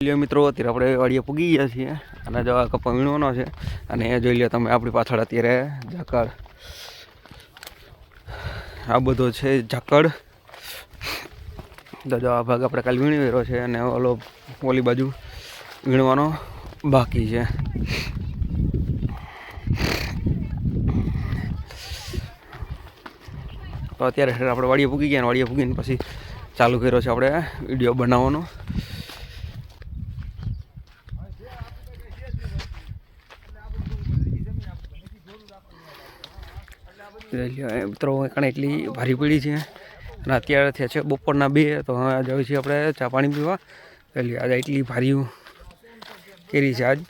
લ્યો મિત્રો, અત્યારે આપણે વાડીએ પૂગી ગયા છીએ અને જો આ કપ્પા વીણવાનો છે અને એ જોઈ લો તમે, આપણી પાછળ અત્યારે ઝાકળ. આ બધો છે ઝાકળ. તો આ ભાગ આપણે કાલે વીણી રહ્યો છે અને ઓલો ઓલી બાજુ વીણવાનો બાકી છે. તો અત્યારે આપણે વાડીએ પૂગી ગયા વાડીએ પૂગીને પછી ચાલુ કર્યો છે આપણે વીડિયો બનાવવાનો. મિત્રો કણે એટલી ભારી પડી છે. અને અત્યારે થયા છે બપોરના બે, તો હવે જઈએ છીએ આપણે ચા પાણી પીવા. એટલે આજે એટલી ભારી કેરી છે આજ.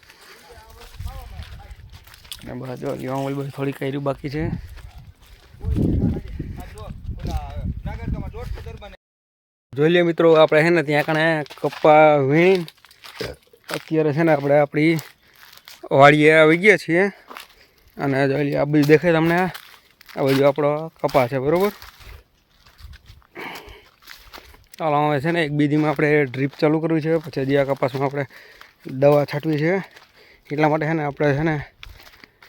અને બસ જો, લેવા બધી થોડી કેરી બાકી છે. જોઈ લે મિત્રો, આપણે છે ને ત્યાં કણે કપ્પા વીણી અત્યારે છે ને આપણે આપણી વાડીએ આવી ગયા છીએ. અને જોઈ આ બધું દેખાય તમને? આ બધું આપણો કપા છે, બરાબર? ચાલો, હવે છે ને એક બીજીમાં આપણે ડ્રીપ ચાલુ કરવી છે, પછી હજી આ કપાસમાં આપણે દવા છાંટવી છે. એટલા માટે છે ને આપણે છે ને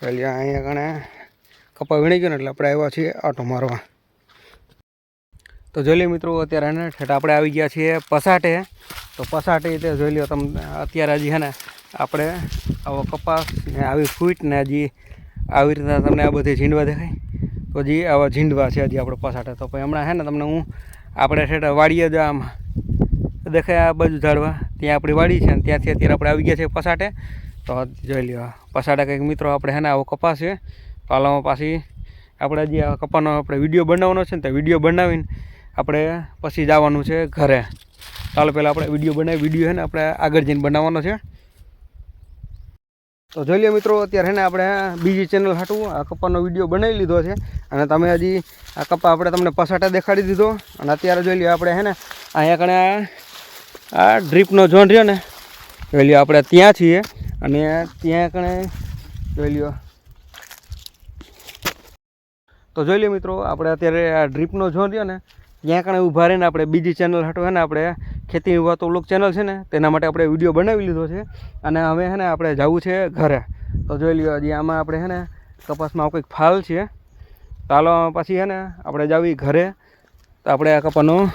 એટલે અહીંયા કણે કપા વીણી ગયો ને એટલે આપણે આવ્યા છીએ આટો મારવા. તો જોઈ લો મિત્રો, અત્યારે ને ઠેઠ આપણે આવી ગયા છીએ પસાટે. તો પસાટે તે જોઈ લો તમને અત્યારે હજી છે ને આપણે આવો કપાસ ને આવી ફૂટ ને હજી આવી રીતના તમને આ બધી ઝીંડવા દેખાય. તો હજી આવા ઝીંડવા છે હજી આપણે પસાટા તો પછી હમણાં છે ને તમને હું આપણે છે વાડીએ જ આમ દેખાય આ બાજુ ઝાડવા. ત્યાં આપણી વાડી છે ને ત્યાંથી અત્યારે આપણે આવી ગયા છે પસાટે તો જોઈ લ્યો પસાટા કંઈક મિત્રો આપણે છે ને આવો કપાસ છે. પાલામાં પાછી આપણે આ કપાનો આપણે વીડિયો બનાવવાનો છે ને તો વીડિયો બનાવીને આપણે પછી જવાનું છે ઘરે. ચાલો પહેલાં આપણે વીડિયો બનાવી, વીડિયો છે ને આપણે આગળ જઈને બનાવવાનો છે. તો જોઈ લો મિત્રો, અત્યારે ને આપણે બીજી ચેનલ હાટું આ કપાનો વીડિયો બનાવી લીધો છે. અને તમે હજી આ કપા આપણે તમને પસાટા દેખાડી દીધો. અને અત્યારે જોઈ લ્યો આપણે હે ને અહીંયા કણે આ ડ્રીપનો ઝોન રહ્યો ને, જોઈ લ્યો આપણે ત્યાં છીએ. અને ત્યાં કણે જોઈ લ્યો તો જોઈ લો મિત્રો, આપણે અત્યારે આ ડ્રીપનો ઝોન રહ્યો ને, ત્યાં કણે ઊભા રહીને આપણે બીજી ચેનલ હાટો ને આપણે ખેતી વાતો લોક ચેનલ છે ને, તેના માટે આપણે વીડિયો બનાવી લીધો છે. અને હવે છે ને આપણે જવું છે ઘરે. તો જોઈ લ્યો, હજી આમાં આપણે છે ને કપાસમાં કંઈક ફાલ છે. ચાલો પછી છે ને આપણે જાવી ઘરે. તો આપણે આ કપાનો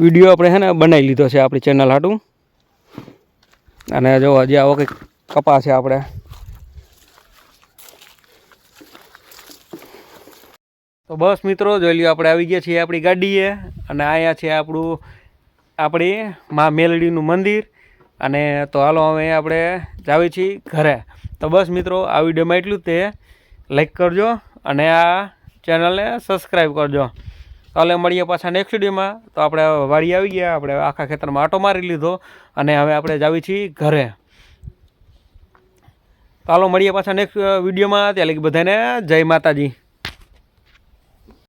વીડિયો આપણે છે ને બનાવી લીધો છે આપણી ચેનલ હાટું. અને જો હજી આવો કંઈક કપા છે આપણે. તો બસ મિત્રો, જોઈ લ્યો, આપણે આવી ગયા છીએ આપણી ગાડીએ. અને અહીંયા છે આપણું આપણી મા મેલડીનું મંદિર અને તો હાલો હવે આપણે જાવી છીએ ઘરે. તો બસ મિત્રો, આ વિડીયોમાં એટલું તે. લાઈક કરજો અને આ ચેનલને સબસ્ક્રાઈબ કરજો. કાલે મળીએ પાછા નેક્સ્ટ વિડીયોમાં. તો આપણે વાડી આવી ગયા, આપણે આખા ખેતરમાં આટો મારી લીધો અને હવે આપણે જાવી છીએ ઘરે. તો હાલો મળીએ પાછા નેક્સ્ટ વિડીયોમાં. ત્યાં લગી બધાને જય માતાજી.